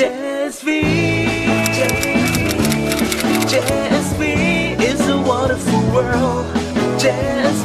Jazz V. Jazz is a wonderful world. Jazz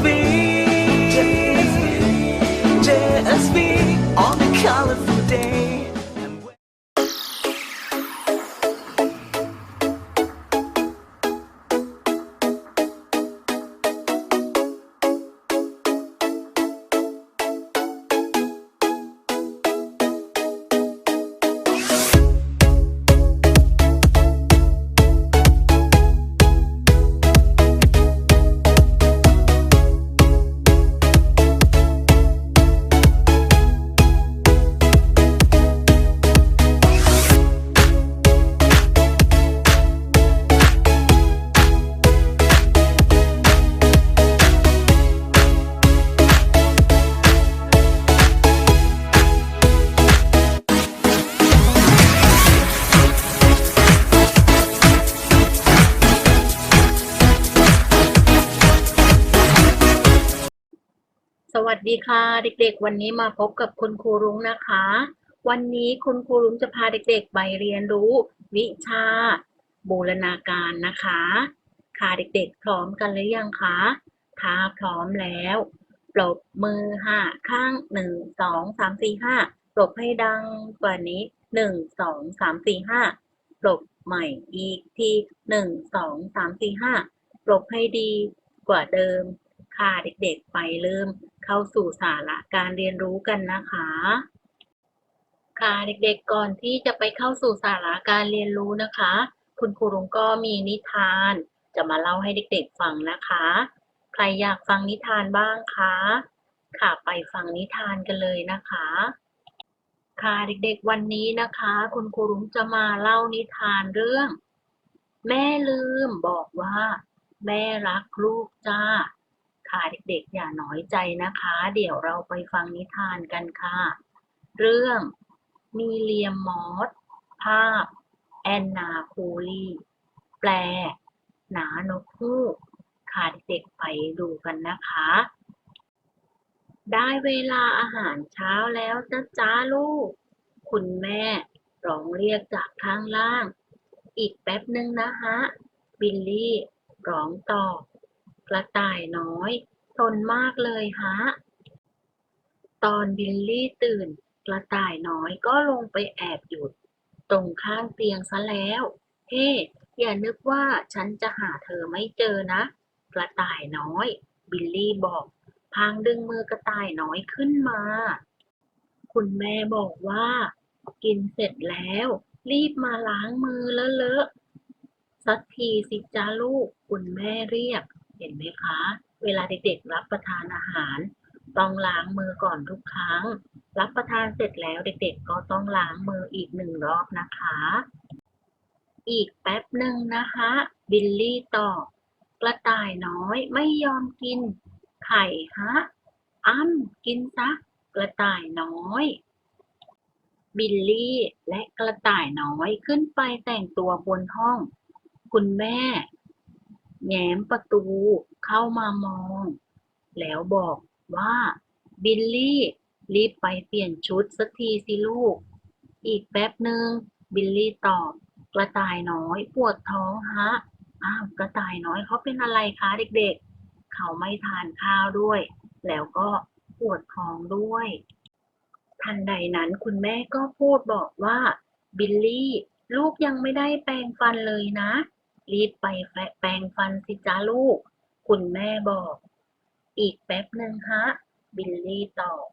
ดีค่ะ เด็กๆ วันนี้มาพบกับคุณครูรุ้งนะคะ วันนี้คุณครูรุ้งจะพาเด็กๆ ไปเรียนรู้ วิชา บูรณาการนะคะ ค่ะเด็กๆ พร้อมกันหรือยังคะถ้าพร้อมแล้วปรบมือห้าข้างหนึ่งสองสามสี่ห้าปรบให้ดังกว่านี้หนึ่งสองสามสี่ห้าปรบใหม่อีกทีหนึ่งสองสามสี่ห้าปรบให้ดีกว่าเดิมค่ะเด็กๆ ไปเริ่ม เข้าสู่สาระการเรียนรู้กันนะคะ ค่ะเด็กๆก่อนที่จะไปเข้าสู่สาระการเรียนรู้นะคะ คุณครูรุงก็มีนิทาน จะมาเล่าให้เด็กๆฟังนะคะ ใครอยากฟังนิทานบ้างคะ ค่ะไปฟังนิทานกันเลยนะคะ ค่ะเด็กๆวันนี้นะคะ คุณครูรุงจะมาเล่านิทานเรื่อง แม่ลืมบอกว่า แม่รักลูกจ้า ค่ะเด็กๆอย่าน้อยใจนะคะ เดี๋ยวเราไปฟังนิทานกันค่ะ เรื่องมีเลียมมอสภาพ แอนนาคูลีแปล หนานกฮูกค่ะเด็กๆไปดูกันนะคะ ได้เวลาอาหารเช้าแล้วจ้าจ้าลูก คุณแม่ร้องเรียกจากข้างล่าง อีกแป๊บหนึ่งนะฮะ บิลลี่ร้องตอบ กระต่ายน้อยทนมากเลยฮะ ตอนบิลลี่ตื่น กระต่ายน้อยก็ลงไปแอบอยู่ตรงข้างเตียงซะแล้ว เฮ้ อย่านึกว่าฉันจะหาเธอไม่เจอนะ กระต่ายน้อย บิลลี่บอก พางดึงมือกระต่ายน้อยขึ้นมา คุณแม่บอกว่า กินเสร็จแล้ว รีบมาล้างมือเลอะๆสักทีสิจ้าลูก คุณแม่เรียก เห็นไหมคะ เวลาเด็กๆรับประทานอาหาร ต้องล้างมือก่อนทุกครั้ง รับประทานเสร็จแล้วเด็กๆ ก็ต้องล้างมืออีกหนึ่งรอบนะคะ อีกแป๊บหนึ่งนะคะ บิลลี่ตอบกระต่ายน้อยไม่ยอมกิน ไข่ฮะอ้ำกินซะกระต่ายน้อย บิลลี่และกระต่ายน้อยขึ้นไปแต่งตัวบนห้อง คุณแม่ แง้มประตูเข้ามามอง แล้วบอกว่าบิลลี่รีบไปเปลี่ยนชุดสักทีสิลูก อีกแป๊บหนึ่งบิลลี่ตอบ กระต่ายน้อยปวดท้องฮะ อ้าวกระต่ายน้อยเขาเป็นอะไรคะเด็กๆ เขาไม่ทานข้าวด้วย แล้วก็ปวดท้องด้วย ทันใดนั้นคุณแม่ก็พูดบอกว่า บิลลี่ ลูกยังไม่ได้แปรงฟันเลยนะ รีบไปแปรงฟันสิจ้าลูก คุณแม่บอก อีกแป๊บหนึ่งฮะ บิลลี่ตอบ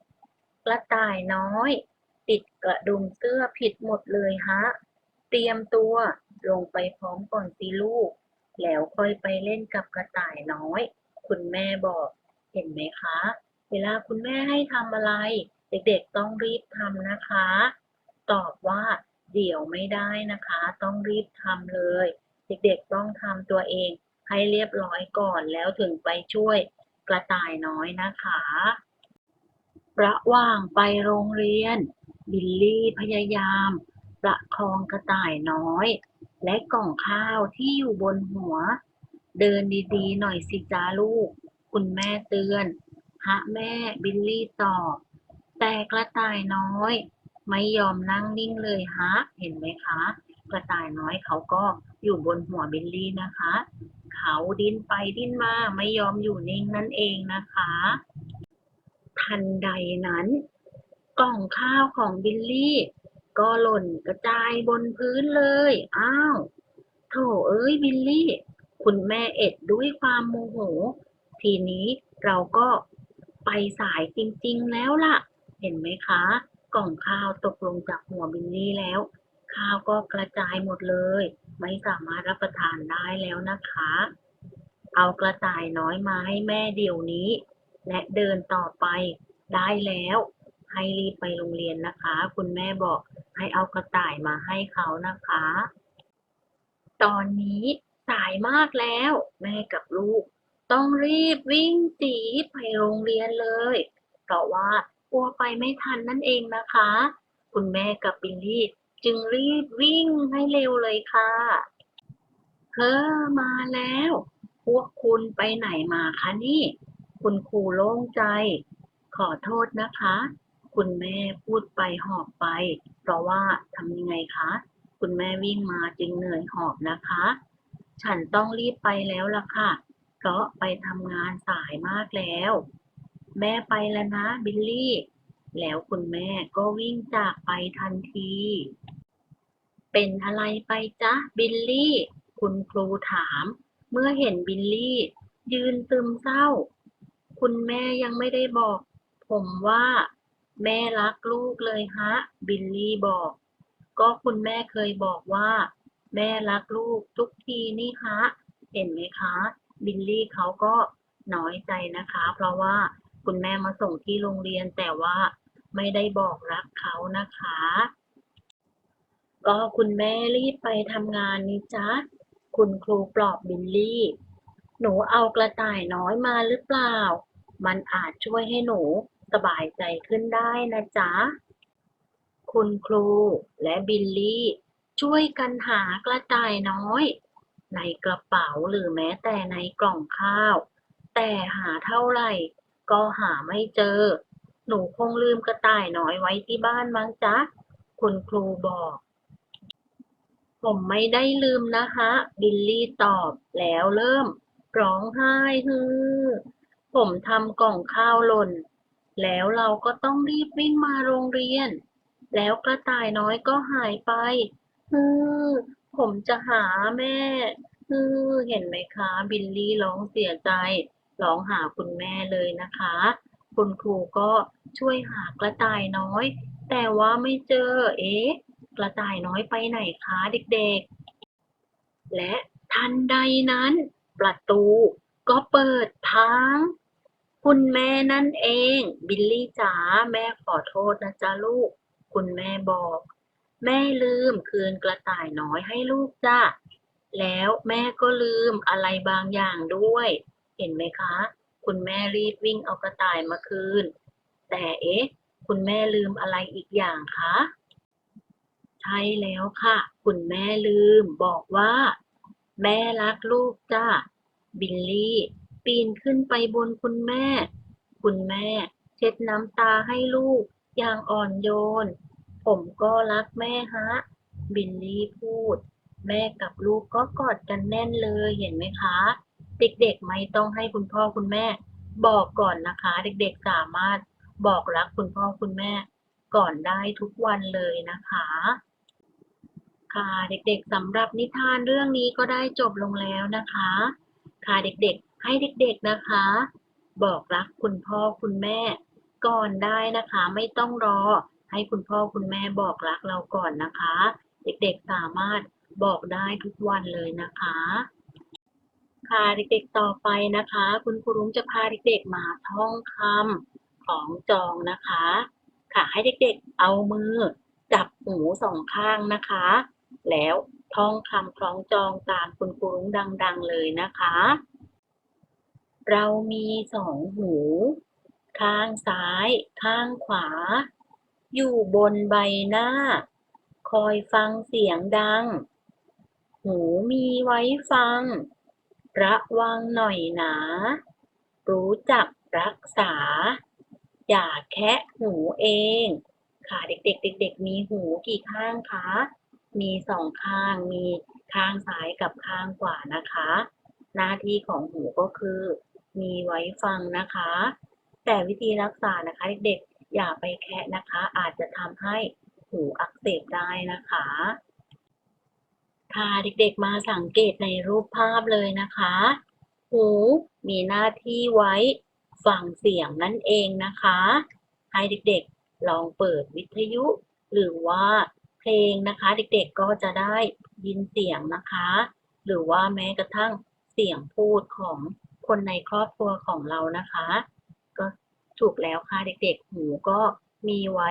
กระต่ายน้อย ติดกระดุมเสื้อผิดหมดเลยฮะ เตรียมตัวลงไปพร้อมก่อนสิลูก แล้วค่อยไปเล่นกับกระต่ายน้อย คุณแม่บอก เห็นไหมคะ เวลาคุณแม่ให้ทำอะไร เด็กๆต้องรีบทำนะคะ ตอบว่า เดี๋ยวไม่ได้นะคะ ต้องรีบทำเลย เด็กๆต้องทำตัวเองให้เรียบร้อยก่อนแล้วถึงไปช่วยกระต่ายน้อยนะคะ ระหว่างไปโรงเรียน บิลลี่พยายาม ประคองกระต่ายน้อย และกล่องข้าวที่อยู่บนหัว เดินดีๆ หน่อยสิจ้าลูก คุณแม่เตือน ฮะแม่บิลลี่ตอบแต่กระต่ายน้อย ไม่ยอมนั่งนิ่งเลยฮะ เห็นไหมคะ กระต่ายน้อยเขาก็ อยู่บนหัวบิลลี่นะคะ เขาดิ้นไปดิ้นมาไม่ยอมอยู่นิ่งนั่นเองนะคะ ทันใดนั้น กล่องข้าวของบิลลี่ก็หล่นกระจายบนพื้นเลย อ้าวโถเอ้ยบิลลี่ คุณแม่เอ็ดด้วยความโมโห ทีนี้เราก็ไปสายจริงๆแล้วล่ะ เห็นไหมคะ กล่องข้าวตกลงจากหัวบิลลี่แล้ว ข้าวก็กระจายหมดเลย ไม่สามารถรับประทานได้แล้วนะคะ เอากระต่ายน้อยมาให้แม่เดี๋ยวนี้ และเดินต่อไปได้แล้ว ให้รีบไปโรงเรียนนะคะ คุณแม่บอกให้เอากระต่ายมาให้เขานะคะ ตอนนี้สายมากแล้ว แม่กับลูก ต้องรีบวิ่งจีไปโรงเรียนเลย เพราะว่ากลัวไปไม่ทันนั่นเองนะคะ คุณแม่กับบิลลี่ จึงรีบวิ่งให้เร็วเลยค่ะเฮ้อมาแล้ว พวกคุณไปไหนมาคะนี่ คุณครูโล่งใจ ขอโทษนะคะ คุณแม่พูดไปหอบไป เพราะว่าทำยังไงคะ คุณแม่วิ่งมาจึงเหนื่อยหอบนะคะ ฉันต้องรีบไปแล้วล่ะค่ะ เพราะไปทำงานสายมากแล้ว แม่ไปแล้วนะบิลลี่ แล้วคุณแม่ก็วิ่งจากไปทันที เป็นอะไรไปจ๊ะบิลลี่ คุณครูถาม เมื่อเห็นบิลลี่ ยืนซึมเศร้า คุณแม่ยังไม่ได้บอก ผมว่า แม่รักลูกเลยฮะ บิลลี่บอก ก็คุณแม่เคยบอกว่า แม่รักลูกทุกทีนี่ฮะ เห็นไหมคะ บิลลี่เขาก็น้อยใจนะคะ เพราะว่าคุณแม่มาส่งที่โรงเรียนแต่ว่าไม่ได้บอกรักเขานะคะ ก็คุณแม่รีบไปทำงานนี่จ๊ะ คุณครูปลอบบิลลี่ หนูเอากระต่ายน้อยมาหรือเปล่า มันอาจช่วยให้หนูสบายใจขึ้นได้นะจ๊ะ คุณครูและบิลลี่ ช่วยกันหากระต่ายน้อย ในกระเป๋าหรือแม้แต่ในกล่องข้าว แต่หาเท่าไหร่ ก็หาไม่เจอ หนูคงลืมกระต่ายน้อยไว้ที่บ้านมั้งจ๊ะ คุณครูบอก ผมไม่ได้ลืมนะฮะ บิลลี่ตอบแล้วเริ่ม ร้องไห้ฮือ ผมทำกล่องข้าวหล่น แล้วเราก็ต้องรีบวิ่งมาโรงเรียน แล้วกระต่ายน้อยก็หายไปฮือ ผมจะหาแม่ฮือ เห็นไหมคะ บิลลี่ร้องเสียใจ ร้องหาคุณแม่เลยนะคะ คุณครูก็ช่วยหากระต่ายน้อย แต่ว่าไม่เจอ เอ๊ะ กระต่ายน้อยไปไหนคะเด็กๆ และทันใดนั้น ประตูก็เปิดพังคุณแม่นั่นเอง บิลลี่จ๋าแม่ขอโทษนะจ๊ะลูก คุณแม่บอก แม่ลืมคืนกระต่ายน้อยให้ลูกจ้ะแล้วแม่ก็ลืมอะไรบางอย่างด้วย เห็นไหมคะ คุณแม่รีบวิ่งเอากระต่ายมาคืน แต่เอ๊ะ คุณแม่ลืมอะไรอีกอย่างคะ ใช่แล้วค่ะ คุณแม่ลืมบอกว่า แม่รักลูกจ้าบิลลี่ ปีนขึ้นไปบนคุณแม่ คุณแม่ เช็ดน้ำตาให้ลูก อย่างอ่อนโยน ผมก็รักแม่ฮะ บิลลี่พูด แม่กับลูกก็กอดกันแน่นเลยเห็นไหมคะ เด็กๆไม่ต้องให้คุณพ่อคุณแม่ บอกก่อนนะคะ เด็กๆสามารถบอกรักคุณพ่อคุณแม่ ก่อนได้ทุกวันเลยนะคะ ค่ะเด็กๆสำหรับนิทานเรื่องนี้ก็ได้จบลงแล้วนะคะ ค่ะเด็กๆ ให้เด็กๆนะคะ บอกรักคุณพ่อคุณแม่ก่อนได้นะคะ ไม่ต้องรอ ให้คุณพ่อคุณแม่บอกรักเราก่อนนะคะ เด็กๆสามารถบอกได้ทุกวันเลยนะคะ ค่ะเด็กๆต่อไปนะคะ คุณครูรุ้งจะพาเด็กๆมาท่องคำของจองนะคะ ค่ะให้เด็กๆเอามือจับหูสองข้างนะคะ แล้วท่องคำคล้องจองตามคุณครูรุ้งดัง ๆ เลยนะคะ เรามีสองหู ข้างซ้าย ข้างขวา อยู่บนใบหน้า คอยฟังเสียงดัง หูมีไว้ฟัง ระวังหน่อยหนา รู้จักรักษา อย่าแคะหูเองคค่ะเด็กๆเด็กๆมีหูกี่ข้างคะ มีสองข้าง มีข้างซ้ายกับข้างขวานะคะ หน้าที่ของหูก็คือ มีไว้ฟังนะคะ แต่วิธีรักษานะคะเด็กๆ อย่าไปแคะนะคะ อาจจะทำให้หูอักเสบได้นะคะ ค่ะเด็กๆมาสังเกตในรูปภาพเลยนะคะ หูมีหน้าที่ไว้ฟังเสียงนั่นเองนะคะ ให้เด็กๆลองเปิดวิทยุ หรือว่า เพลงนะคะ เด็กๆก็จะได้ยินเสียงนะคะ หรือว่าแม้กระทั่งเสียงพูดของคนในครอบครัวของเรานะคะ ก็ถูกแล้วค่ะ เด็กๆ หูก็มีไว้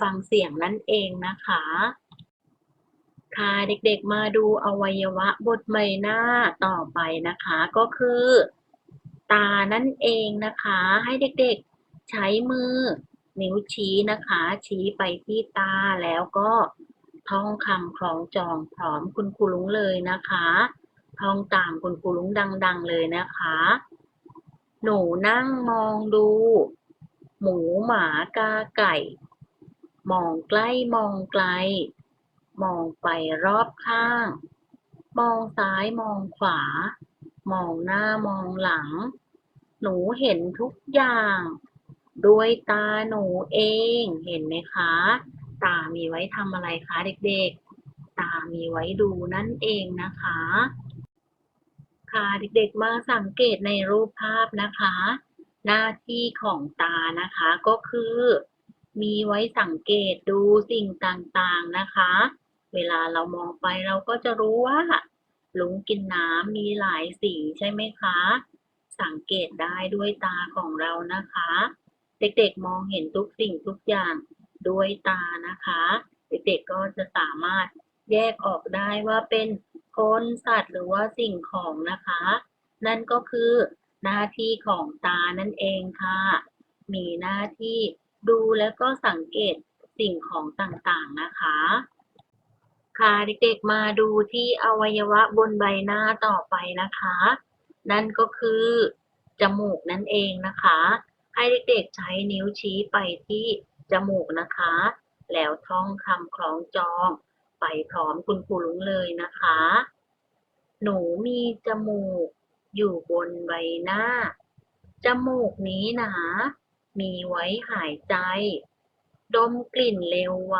ฟังเสียงนั่นเองนะคะ ค่ะเด็กๆมาดูอวัยวะบนใบหน้าต่อไปนะคะ ก็คือ ตานั่นเองนะคะ ให้เด็กๆใช้มือ นิ้วชี้นะคะ ชี้ไปที่ตาแล้วก็ ท่องคำคล้องจองพร้อมคุณครูลุงเลยนะคะท่องตามคุณครูลุงดัง ๆ เลยนะคะ หนูนั่งมองดู หมูหมากาไก่ มองใกล้มองไกล มองไปรอบข้าง มองซ้ายมองขวา มองหน้ามองหลัง หนูเห็นทุกอย่าง ด้วยตาหนูเองเห็นไหมคะ ตามีไว้ทำอะไรคะเด็กๆ ตามีไว้ดูนั่นเองนะคะ ค่ะเด็กๆ มาสังเกตในรูปภาพนะคะ หน้าที่ของตานะคะก็คือ มีไว้สังเกตดูสิ่งต่างๆนะคะ เวลาเรามองไปเราก็จะรู้ว่าหลุมกินน้ำมีหลายสีใช่ไหมคะ สังเกตได้ด้วยตาของเรานะคะ เด็กๆมองเห็นทุกสิ่งทุกอย่าง ด้วยตานะคะ เด็กๆก็จะสามารถแยกออกได้ว่าเป็นคนสัตว์หรือว่าสิ่งของนะคะ นั่นก็คือหน้าที่ของตานั่นเองค่ะ มีหน้าที่ดูแล้วก็สังเกตสิ่งของต่างๆนะคะ ค่ะเด็กๆมาดูที่อวัยวะบนใบหน้าต่อไปนะคะ นั่นก็คือจมูกนั่นเองนะคะ ให้เด็กๆใช้นิ้วชี้ไปที่ จมูกนะคะ แล้วท่องคำคล้องจอง ไปพร้อมคุณครูลุงเลยนะคะ หนูมีจมูก อยู่บนใบหน้า จมูกนี้นามีไว้หายใจ ดมกลิ่นเร็วไว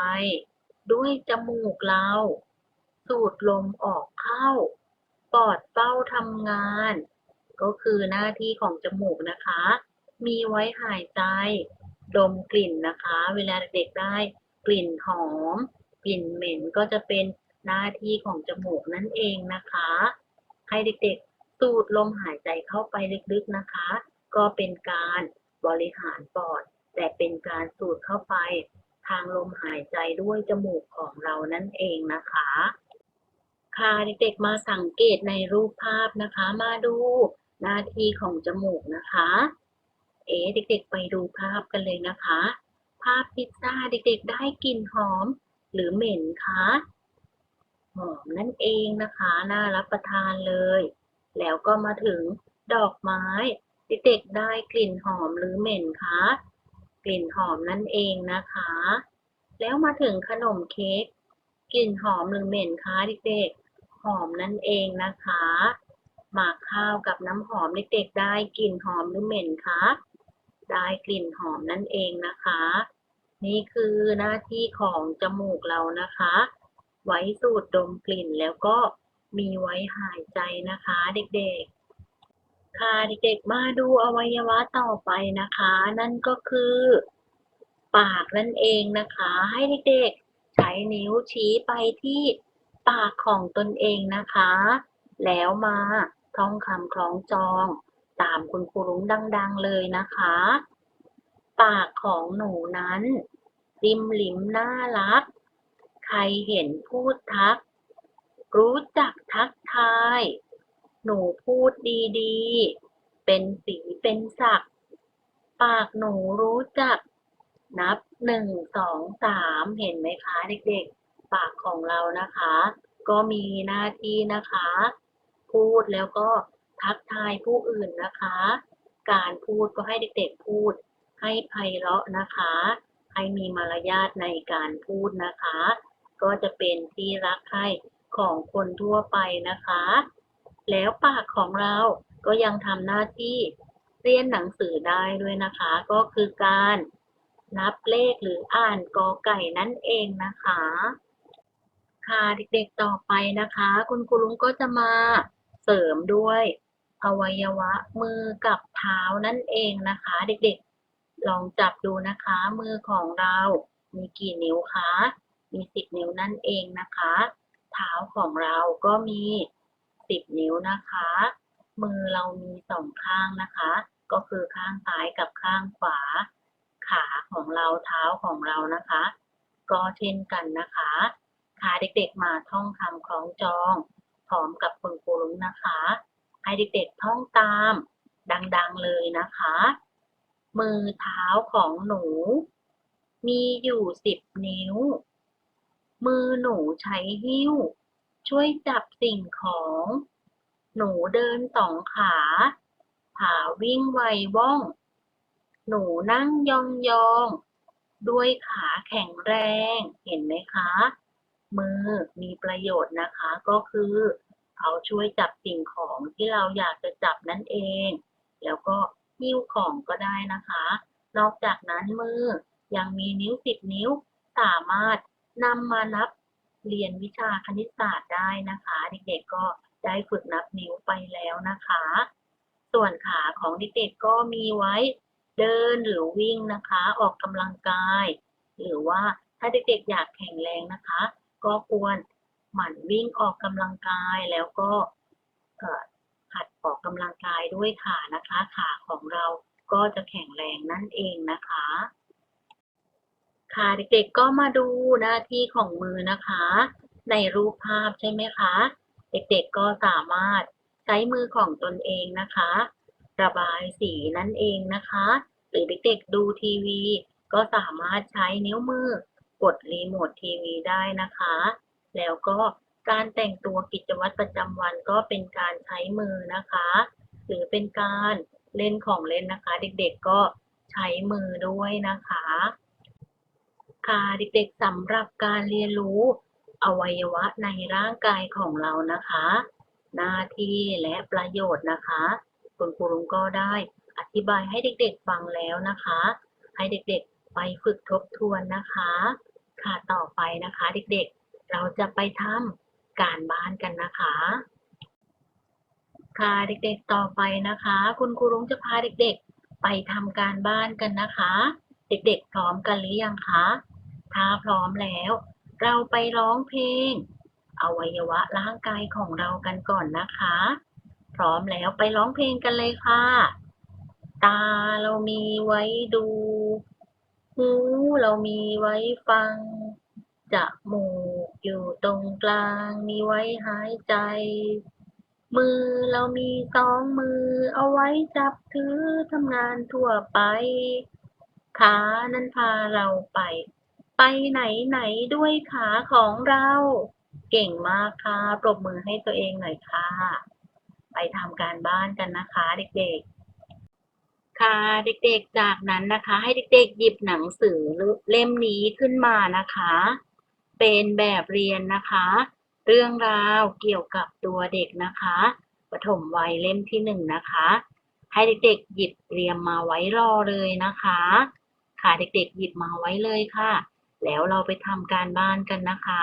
ด้วยจมูกเรา สูดลมออกเข้า ปอดเป้าทำงาน ก็คือหน้าที่ของจมูกนะคะ มีไว้หายใจ ดมกลิ่นนะคะ เวลาเด็กๆได้กลิ่นหอม กลิ่นเหม็นก็จะเป็นหน้าที่ของจมูกนั่นเองนะคะ ให้เด็กๆ สูดลมหายใจเข้าไปลึกๆนะคะ ก็เป็นการบริหารปอด แต่เป็นการสูดเข้าไป ทางลมหายใจด้วยจมูกของเรานั่นเองนะคะ ค่ะเด็กๆมาสังเกตในรูปภาพนะคะ มาดูหน้าที่ของจมูกนะคะ เอ๋เด็ก ๆ ไปดูภาพกันเลยนะคะ ภาพพิซซ่าเด็ก ๆ ได้กลิ่นหอม หรือเหม็นคะหอมนั่นเองนะคะ น่ารับประทานเลย แล้วก็มาถึงดอกไม้ เด็กๆได้กลิ่นหอมหรือเหม็นคะ กลิ่นหอมนั่นเองนะคะ แล้วมาถึงขนมเค้ก กลิ่นหอมหรือเหม็นคะเด็กๆ หอมนั่นเองนะคะ หมากข้าวกับน้ำหอมเด็กๆได้กลิ่นหอมหรือเหม็นคะ ได้กลิ่นหอมนั่นเองนะคะ นี่คือหน้าที่ของจมูกเรานะคะ ไว้สูดดมกลิ่นแล้วก็มีไว้หายใจนะคะ เด็กๆ ค่ะเด็กๆ มาดูอวัยวะต่อไปนะคะ นั่นก็คือ ปากนั่นเองนะคะ ให้เด็กๆ ใช้นิ้วชี้ไปที่ปากของตนเองนะคะ แล้วมาท่องคำคล้องจอง ตามคุณครูรุ้งดัง ๆ เลยนะคะ ปากของหนูนั้นริมลิมน่ารัก ใครเห็นพูดทัก รู้จักทักทาย หนูพูดดีๆ เป็นสีเป็นศัก ปากหนูรู้จัก นับหนึ่งสองสามเห็นไหมคะเด็กๆ ปากของเรานะคะ ก็มีหน้าที่นะคะ พูดแล้วก็ ทักทายผู้อื่นนะคะ การพูดก็ให้เด็กๆพูด ให้ไพเราะนะคะ ให้มีมารยาทในการพูดนะคะ ก็จะเป็นที่รักใคร่ของคนทั่วไปนะคะ แล้วปากของเราก็ยังทำหน้าที่เรียนหนังสือได้ด้วยนะคะ ก็คือการนับเลขหรืออ่านกอไก่นั่นเองนะคะ ค่ะเด็กๆต่อไปนะคะ คุณครูลุงก็จะมาเสริมด้วย อวัยวะมือกับเท้านั่นเองนะคะ เด็กๆ ลองจับดูนะคะ มือของเรามีกี่นิ้วคะ มีสิบนิ้วนั่นเองนะคะ เท้าของเราก็มีสิบนิ้วนะคะ มือเรามีสองข้างนะคะ ก็คือข้างซ้ายกับข้างขวา ขาของเราเท้าของเรานะคะ ก็เช่นกันนะคะค่ะเด็กๆมาท่องคำคล้องจอง พร้อมกับคุณครูลุงนะคะ ให้เด็กๆท่องตามดังๆเลยนะคะ มือเท้าของหนู มีอยู่สิบนิ้ว มือหนูใช้หิ้ว ช่วยจับสิ่งของ หนูเดินสองขา ขาวิ่งไวว่อง หนูนั่งยองๆ ด้วยขาแข็งแรง เห็นไหมคะ มือมีประโยชน์นะคะก็คือ เขาช่วยจับสิ่งของที่เราอยากจะจับนั่นเอง แล้วก็หิ้วของก็ได้นะคะ นอกจากนั้นมือยังมีนิ้วสิบนิ้วสามารถนำมานับเรียนวิชาคณิตศาสตร์ได้นะคะ เด็กๆก็ได้ฝึกนับนิ้วไปแล้วนะคะ ส่วนขาของเด็กๆก็มีไว้เดินหรือวิ่งนะคะ ออกกำลังกาย หรือว่าถ้าเด็กๆอยากแข็งแรงนะคะ ก็ควร หมั่นวิ่งออกกำลังกายแล้วก็หัดออกกำลังกายด้วยขานะคะขาของเราก็จะแข็งแรงนั่นเองนะคะ ค่ะเด็กๆก็มาดูหน้าที่ของมือนะคะ ในรูปภาพใช่ไหมคะ เด็กๆก็สามารถใช้มือของตนเองนะคะ ระบายสีนั่นเองนะคะ หรือเด็กๆดูทีวี ก็สามารถใช้นิ้วมือกดรีโมททีวีได้นะคะ แล้วก็การแต่งตัวกิจวัตรประจำวันก็เป็นการใช้มือนะคะ หรือเป็นการเล่นของเล่นนะคะ เด็กๆก็ใช้มือด้วยนะคะ ค่ะเด็กๆสำหรับการเรียนรู้อวัยวะในร่างกายของเรานะคะ หน้าที่และประโยชน์นะคะ คุณครูลุงก็ได้อธิบายให้เด็กๆฟังแล้วนะคะ ให้เด็กๆไปฝึกทบทวนนะคะ ค่ะต่อไปนะคะเด็กๆ เราจะไปทำการบ้านกันนะคะ ค่ะเด็กๆต่อไปนะคะ คุณครูลุงจะพาเด็กๆ ไปทำการบ้านกันนะคะ เด็กๆพร้อมกันหรือยังคะถ้าพร้อมแล้ว เราไปร้องเพลง อวัยวะร่างกายของเรากันก่อนนะคะ พร้อมแล้วไปร้องเพลงกันเลยค่ะ ตาเรามีไว้ดู หูเรามีไว้ฟัง จมูกอยู่ตรงกลางมีไว้หายใจ มือเรามีสองมือเอาไว้จับถือทำงานทั่วไป ขานั้นพาเราไป ไปไหนไหนด้วยขาของเรา เก่งมากค่ะ ปรบมือให้ตัวเองหน่อยค่ะ ไปทำการบ้านกันนะคะเด็กๆค่ะเด็กๆจากนั้นนะคะ ให้เด็กๆหยิบหนังสือเล่มนี้ขึ้นมานะคะ เป็นแบบเรียนนะคะ เรื่องราวเกี่ยวกับตัวเด็กนะคะปฐมวัยเล่มที่หนึ่งนะคะ ให้เด็กๆหยิบเตรียมมาไว้รอเลยนะคะ ค่ะเด็กๆหยิบมาไว้เลยค่ะ แล้วเราไปทำการบ้านกันนะคะ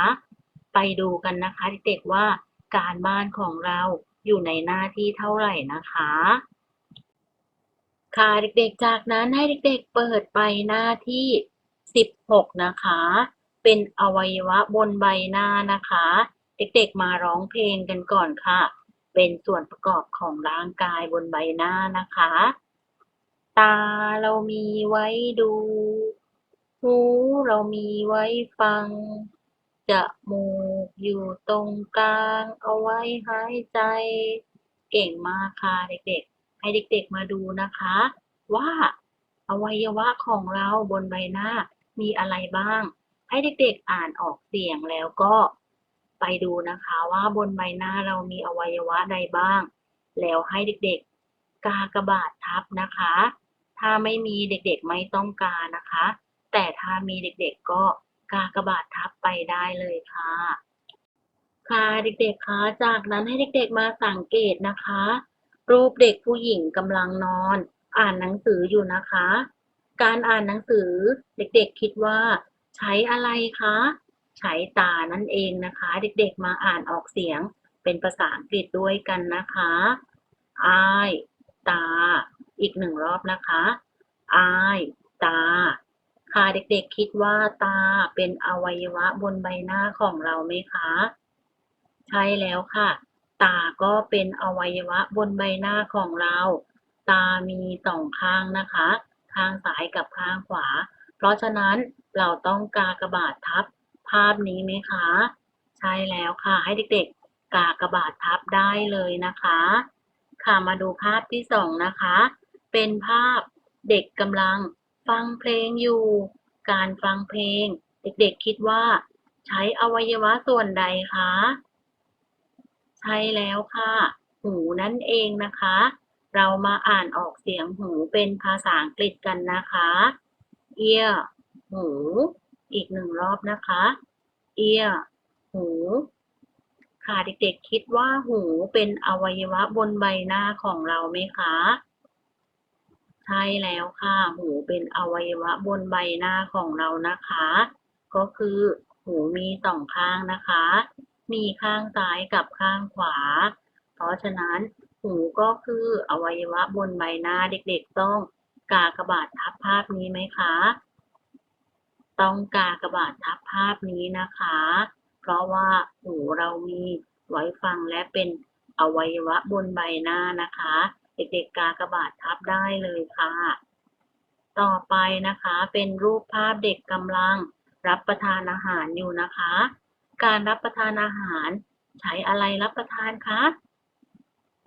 ไปดูกันนะคะเด็กๆว่าการบ้านของเราอยู่ในหน้าที่เท่าไหร่นะคะ ค่ะเด็กๆจากนั้นให้เด็กๆเปิดไปหน้าที่ 16 นะคะ เป็นอวัยวะบนใบหน้านะคะ เด็กๆมาร้องเพลงกันก่อนค่ะ เป็นส่วนประกอบของร่างกายบนใบหน้านะคะ ตาเรามีไว้ดู หูเรามีไว้ฟัง จมูกอยู่ตรงกลางเอาไว้หายใจ เก่งมากค่ะเด็กๆ ให้เด็กๆมาดูนะคะ ว่าอวัยวะของเราบนใบหน้ามีอะไรบ้าง ให้เด็กๆอ่านออกเสียงแล้วก็ไปดูนะคะว่าบนใบหน้าเรามีอวัยวะใดบ้าง แล้วให้เด็กๆกากระบาททับนะคะ ถ้าไม่มีเด็กๆไม่ต้องการนะคะ แต่ถ้ามีเด็กๆก็กากระบาททับไปได้เลยค่ะ ค่ะเด็กๆคะจากนั้นให้เด็กๆมาสังเกตนะคะ รูปเด็กผู้หญิงกำลังนอน อ่านหนังสืออยู่นะคะ การอ่านหนังสือเด็กๆคิดว่า ใช้อะไรคะ ใช้ตานั่นเองนะคะ เด็กๆมาอ่านออกเสียงเป็นภาษาอังกฤษด้วยกันนะคะ eye ตา อีกหนึ่งรอบนะคะ eye ตา ค่ะเด็กๆคิดว่าตาเป็นอวัยวะบนใบหน้าของเราไหมคะ ใช่แล้วค่ะ ตาก็เป็นอวัยวะบนใบหน้าของเรา ตามีสองข้างนะคะ ข้างซ้ายกับข้างขวา เพราะฉะนั้นเราต้องกากบาททับภาพนี้ไหมคะ ใช่แล้วค่ะ ให้เด็กๆ กากบาททับได้เลยนะคะ ค่ะมาดูภาพที่สองนะคะ เป็นภาพเด็กกำลังฟังเพลงอยู่ การฟังเพลง เด็กๆคิดว่า ใช้อวัยวะส่วนใดคะใช่แล้วค่ะ หูนั่นเองนะคะ เรามาอ่านออกเสียงหูเป็นภาษาอังกฤษกันนะคะ ear หู อีกหนึ่งรอบนะคะ ear หู ค่ะเด็กๆ คิดว่าหูเป็นอวัยวะบนใบหน้าของเราไหมคะ ใช่แล้วค่ะ หูเป็นอวัยวะบนใบหน้าของเรานะคะ ก็คือ หูมีสองข้างนะคะ มีข้างซ้ายกับข้างขวา เพราะฉะนั้นหูก็คืออวัยวะบนใบหน้าเด็กๆต้อง กากบาททับภาพนี้ไหมคะ ต้องกากบาททับภาพนี้นะคะ เพราะว่าหูเรามีไว้ฟังและเป็นอวัยวะบนใบหน้านะคะ เด็กๆกากบาททับได้เลยค่ะ ต่อไปนะคะเป็นรูปภาพเด็กกำลังรับประทานอาหารอยู่นะคะ การรับประทานอาหารใช้อะไรรับประทานคะ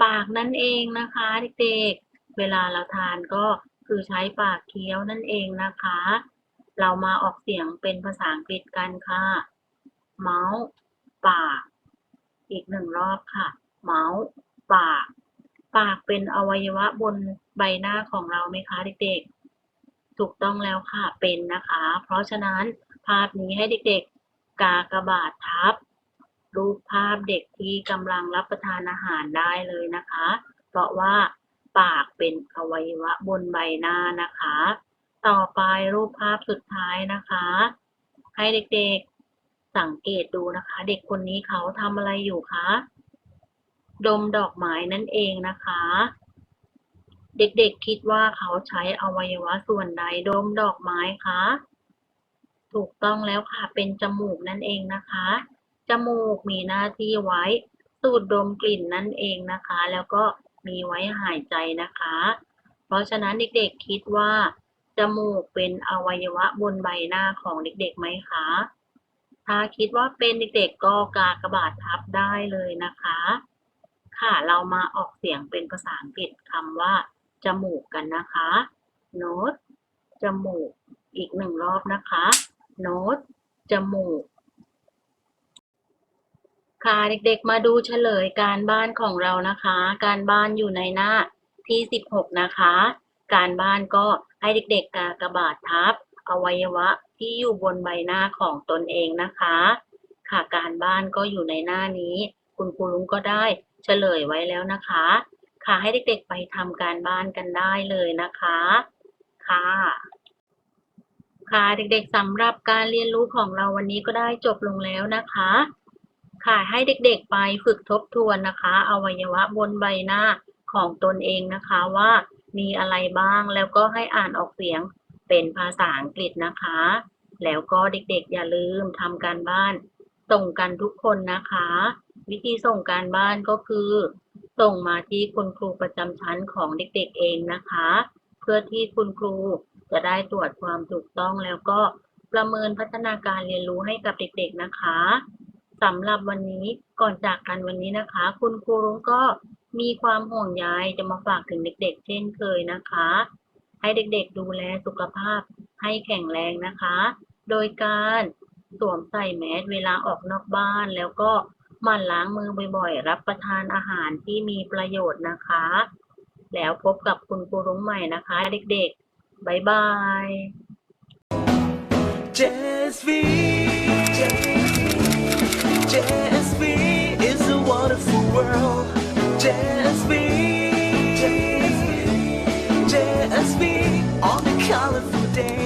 ปากนั่นเองนะคะเด็กๆ เวลาเราทานก็ คือใช้ปากเคี้ยวนั่นเองนะคะ เรามาออกเสียงเป็นภาษาอังกฤษกันค่ะ mouth ปาก อีกหนึ่งรอบค่ะ mouth ปาก ปากเป็นอวัยวะบนใบหน้าของเราไหมคะเด็กๆ ถูกต้องแล้วค่ะเป็นนะคะ เพราะฉะนั้นภาพนี้ให้เด็กๆ กากระบาททับ รูปภาพเด็กที่กำลังรับประทานอาหารได้เลยนะคะ เพราะว่า ปากเป็นอวัยวะบนใบหน้านะคะ ต่อไปรูปภาพสุดท้ายนะคะ ให้เด็กๆสังเกตดูนะคะ เด็กคนนี้เขาทำอะไรอยู่คะดมดอกไม้นั่นเองนะคะ เด็กๆคิดว่าเขาใช้อวัยวะส่วนใดดมดอกไม้คะถูกต้องแล้วค่ะเป็นจมูกนั่นเองนะคะ จมูกมีหน้าที่ไว้ สูดดมกลิ่นนั่นเองนะคะ แล้วก็ มีไว้หายใจนะคะ เพราะฉะนั้นเด็กๆคิดว่า จมูกเป็นอวัยวะบนใบหน้าของเด็กๆไหมคะ ถ้าคิดว่าเป็นเด็กๆก็กากบาททับได้เลยนะคะ ค่ะเรามาออกเสียงเป็นภาษาอังกฤษคำว่า จมูกกันนะคะ nose จมูก อีกหนึ่งรอบนะคะ nose จมูก ค่ะเด็กๆ มาดูเฉลยการบ้านของเรานะคะ การบ้านอยู่ในหน้าที่ 16 นะคะ การบ้านก็ให้เด็กๆกากระบาททับ อวัยวะที่อยู่บนใบหน้าของตนเองนะคะ ค่ะการบ้านก็อยู่ในหน้านี้ คุณครูลุงก็ได้เฉลยไว้แล้วนะคะ ค่ะให้เด็กๆไปทำการบ้านกันได้เลยนะคะ ค่ะค่ะเด็กๆสำหรับการเรียนรู้ของเราวันนี้ก็ได้จบลงแล้วนะคะ ค่ะ ให้เด็กๆไปฝึกทบทวนนะคะ อวัยวะบนใบหน้าของตนเองนะคะว่ามีอะไรบ้างแล้วก็ให้อ่านออกเสียงเป็นภาษาอังกฤษนะคะ แล้วก็เด็กๆ อย่าลืมทำการบ้าน ส่งกันทุกคนนะคะ วิธีส่งการบ้านก็คือ ส่งมาที่คุณครูประจำชั้นของเด็กๆเองนะคะ เพื่อที่คุณครูจะได้ตรวจความถูกต้องแล้วก็ประเมินพัฒนาการเรียนรู้ให้กับเด็กๆนะคะ สำหรับวันนี้ก่อนจากกันวันนี้นะคะ คุณครูรุ้งก็มีความห่วงใยจะมาฝากถึงเด็กๆ เช่นเคยนะคะ ให้เด็กๆดูแลสุขภาพให้แข็งแรงนะคะ โดยการสวมใส่แมสเวลาออกนอกบ้าน แล้วก็หมั่นล้างมือบ่อยๆ รับประทานอาหารที่มีประโยชน์นะคะ แล้วพบกับคุณครูรุ้งใหม่นะคะ เด็กๆ บ๊ายบาย JSV. JSB is a wonderful world. JSB, JSB, JSB on a colorful day.